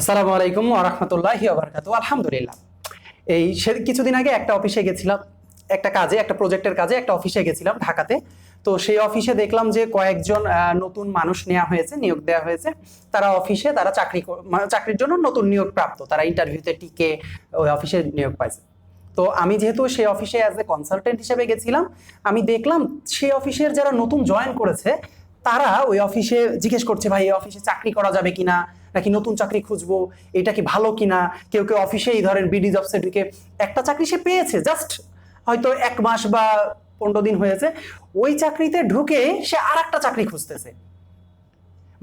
আসসালামু আলাইকুম আরহামতুল্লাহ আবরকাত আলহামদুলিল্লাহ। এই সে কিছুদিন আগে একটা অফিসে গেছিলাম, একটা কাজে, একটা প্রজেক্টের কাজে একটা অফিসে গেছিলাম ঢাকাতে। তো সেই অফিসে দেখলাম যে কয়েকজন নতুন মানুষ নেওয়া হয়েছে, নিয়োগ দেওয়া হয়েছে। তারা অফিসে, তারা চাকরি চাকরির জন্য নতুন নিয়োগ প্রাপ্ত। তারা ইন্টারভিউতে টিকে ওই অফিসে নিয়োগ পাইছে। তো আমি যেহেতু সেই অফিসে অ্যাজ এ কনসালটেন্ট হিসেবে গেছিলাম, আমি দেখলাম সেই অফিসের যারা নতুন জয়েন করেছে তারা ওই অফিসে জিজ্ঞেস করছে, ভাই, এই অফিসে চাকরি করা যাবে কিনা? নাকি নতুন চাকরি খুঁজবো? এটা কি ভালো কিনা? কেউ কেউ অফিসেই ধরেন বিডি জবসে ঢুকে একটা চাকরি সে পেয়েছে জাস্ট হয়তো এক মাস বা পনেরো দিন হয়েছে। ওই চাকরিতে ঢুকে সে আর একটা চাকরি খুঁজতেছে।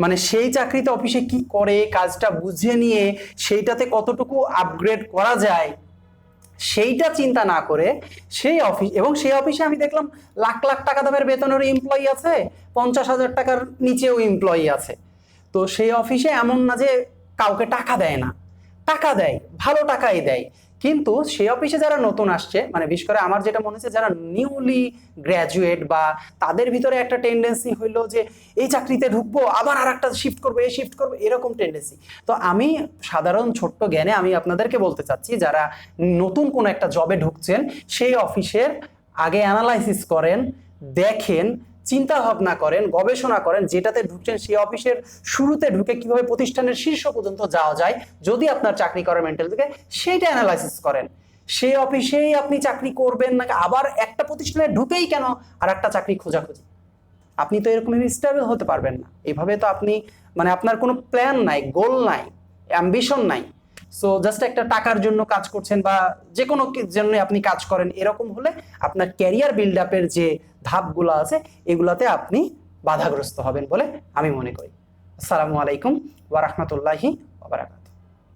মানে সেই চাকরিতে অফিসে কি করে, কাজটা বুঝে নিয়ে সেইটাতে কতটুকু আপগ্রেড করা যায় সেইটা চিন্তা না করে সেই অফিস এবং সেই অফিসে আমি দেখলাম লাখ লাখ টাকা দামের বেতনের এমপ্লয়ি আছে, পঞ্চাশ হাজার টাকার নিচেও এমপ্লয়ি আছে। তো সেই অফিসে এমন না যে কাউকে টাকা দেয় না। টাকা দেয়, ভালো টাকাই দেয়। কিন্তু সেই অফিসে যারা নতুন আসছে মানে বিশেষ করে আমার যেটা মনে হচ্ছে যারা নিউলি গ্র্যাজুয়েট বা তাদের ভিতরে একটা টেন্ডেন্সি হইল যে এই চাকরিতে ঢুকবো, আবার আর একটা শিফট করব, এই শিফট করব, এরকম টেন্ডেন্সি তো আমি সাধারণ ছোট্ট জ্ঞানে আমি আপনাদেরকে বলতে চাচ্ছি, যারা নতুন কোনো একটা জবে ঢুকছেন, সেই অফিসের আগে অ্যানালাইসিস করেন, দেখেন চিন্তা ভাবনা করেন, গবেষণা করেন, যেটাতে ঢুকছেন সেই অফিসের শুরুতে ঢুকে কীভাবে প্রতিষ্ঠানের শীর্ষ পর্যন্ত যাওয়া যায়, যদি আপনার চাকরি করার মেন্টাল থেকে সেইটা অ্যানালাইসিস করেন। সেই অফিসেই আপনি চাকরি করবেন না, আবার একটা প্রতিষ্ঠানে ঢুকেই কেন আর একটা চাকরি খোঁজাখুঁজি? আপনি তো এরকম স্টেবল হতে পারবেন না। এভাবে তো আপনি মানে আপনার কোনো প্ল্যান নাই গোল নাই অ্যাম্বিশন নাই। সো জাস্ট একটা টাকার জন্য কাজ করছেন বা যে কোনো জন্য আপনি কাজ করেন, এরকম হলে আপনার ক্যারিয়ার বিল্ড আপের যে ধাপগুলো আছে, এগুলাতে আপনি বাধাগ্রস্ত হবেন বলে আমি মনে করি। আসসালামু আলাইকুম ওয়া বারাকাতুহু।